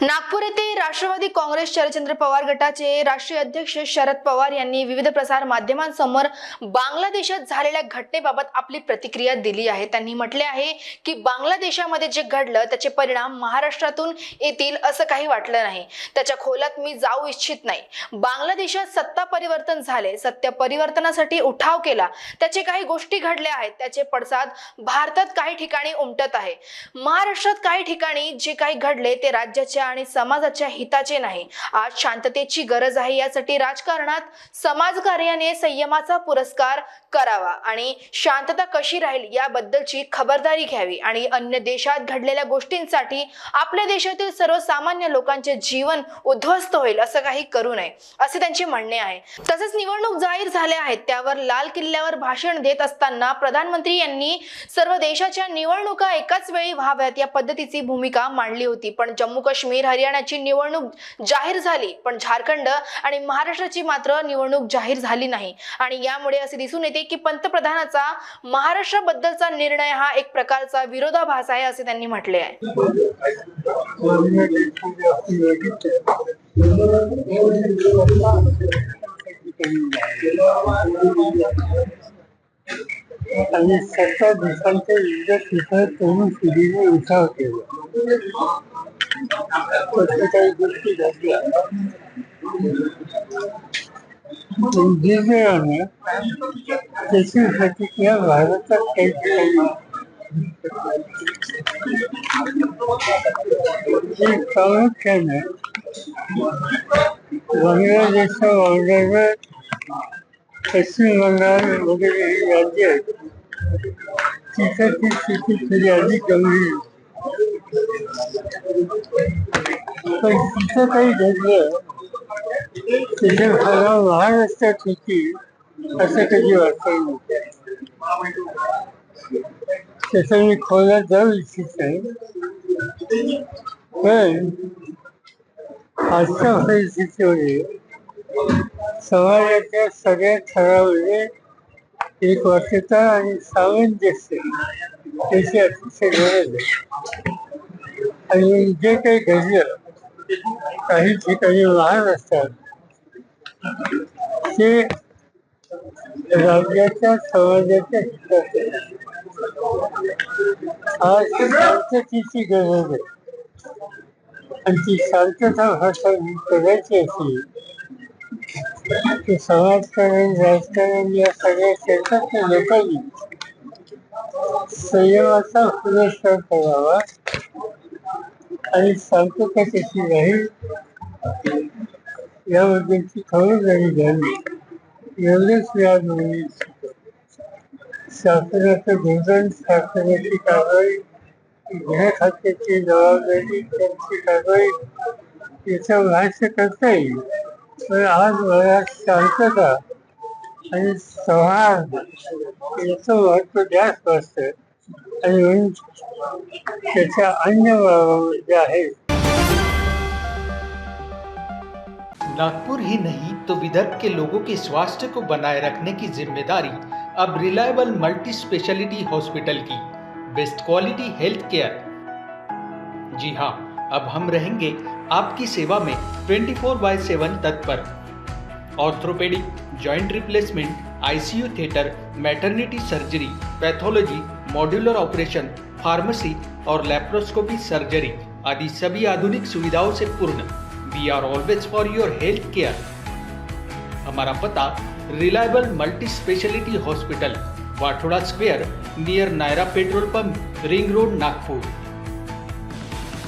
नागपूर येथे राष्ट्रवादी काँग्रेस शरदचंद्र पवार गटाचे राष्ट्रीय अध्यक्ष शरद पवार यांनी विविध प्रसार माध्यमांसमोर बांगलादेशात झालेल्या घटनेबाबत आपली प्रतिक्रिया दिली आहे. त्यांनी म्हटले आहे की बांगलादेशामध्ये जे घडलं त्याचे परिणाम महाराष्ट्रातून येतील असं काही वाटलं नाही. त्याच्या खोलात मी जाऊ इच्छित नाही. बांगलादेशात सत्ता परिवर्तन झाले सत्य परिवर्तनासाठी उठाव केला. त्याचे काही गोष्टी घडल्या आहेत त्याचे पडसाद भारतात काही ठिकाणी उमटत आहे. महाराष्ट्रात काही ठिकाणी जे काही घडले ते राज्याच्या आणि समाजाच्या हिताचे नाही. आज शांततेची गरज आहे यासाठी राजकारणात समाजकार्याने संयमाचा पुरस्कार करावा आणि शांतता कशी राहील याबद्दलची खबरदारी घ्यावी आणि अन्य देशात घडलेल्या गोष्टींसाठी आपल्या देशातील सर्वसामान्य लोकांचे जीवन उद्ध्वस्त होईल असं काही करू नये असे त्यांचे म्हणणे आहे. तसेच निवडणूक जाहीर झाल्या आहेत त्यावर लाल किल्ल्यावर भाषण देत असताना प्रधानमंत्री यांनी सर्व देशाच्या निवडणुका एकाच वेळी व्हाव्यात या पद्धतीची भूमिका मांडली होती. पण जम्मू काश्मीर हरियाणाची निवडणूक जाहीर झाली पण झारखंड आणि महाराष्ट्राची मात्र निवडणूक जाहीर झाली नाही. आणि यामुळे असे दिसून येते की पंतप्रधानाचा महाराष्ट्राबद्दलचा निर्णय हा एक प्रकारचा विरोधाभास आहे असे त्यांनी म्हटले आहे. आणि सत्ता दिवसांच्या युद्ध ठिकाणी तरुण पिढीने उठाव केला. तसं गोष्टी घडल्या दुर्दैवानं त्याची प्रतिक्रिया भारतात काही ठिकाणी प्रामुख्याने बांगलादेशच्या बॉर्डरवर पश्चिम बंगाल वगैरे राज्य आहेत तिथं ती स्थिती थोडी अधिक गंभीर तिथं काही घडलं तिथे महाराष्ट्रात होती असं कधी वाटलं नव्हतं मी खोलात जाऊ इच्छित आहे पण आजच्या परिस्थितीमध्ये समाजाच्या सगळ्या थरामध्ये एक वाक्यता आणि सामंजस्य याची अतिशय गरज आहे आणि जे काही घडलं काही ठिकाणी लहान असतात ते राज्याच्या समाजाच्या शांततेची गरज आहे. आणि ती शांतता भाषा करायची असेल की समाजकारण राजकारण या सगळ्या क्षेत्रातल्या लोकांनी संयमाचा पुरस्कार करावा. आणि शांतता कशी राहील याबद्दलची खबरदारी घ्यावी एवढेच मी आज इच्छितो शासनाचं धोरण शासनाची कारवाई गृह खात्याची जबाबदारी त्यांची कारवाई याचं भाष्य करता येईल. पण आज मला शांतता आणि सौहार्द याचं महत्त्व जास्त असतं. नागपुर ही नहीं तो विदर्भ के लोगों के स्वास्थ्य को बनाए रखने की ज़िम्मेदारी अब रिलायबल मल्टी स्पेशलिटी हॉस्पिटल की, बेस्ट क्वालिटी हेल्थ केयर। जी हाँ अब हम रहेंगे आपकी सेवा में 24 फोर बाय सेवन तत्पर orthopaedic, joint replacement, ICU theatre, maternity surgery, pathology modular operation pharmacy और लेप्रोस्कोपी सर्जरी आदि सभी आधुनिक सुविधाओं से पूर्ण। We are always for your health care हमारा पता reliable multi speciality hospital Wathoda square near Nayara petrol pump ring road Nagpur.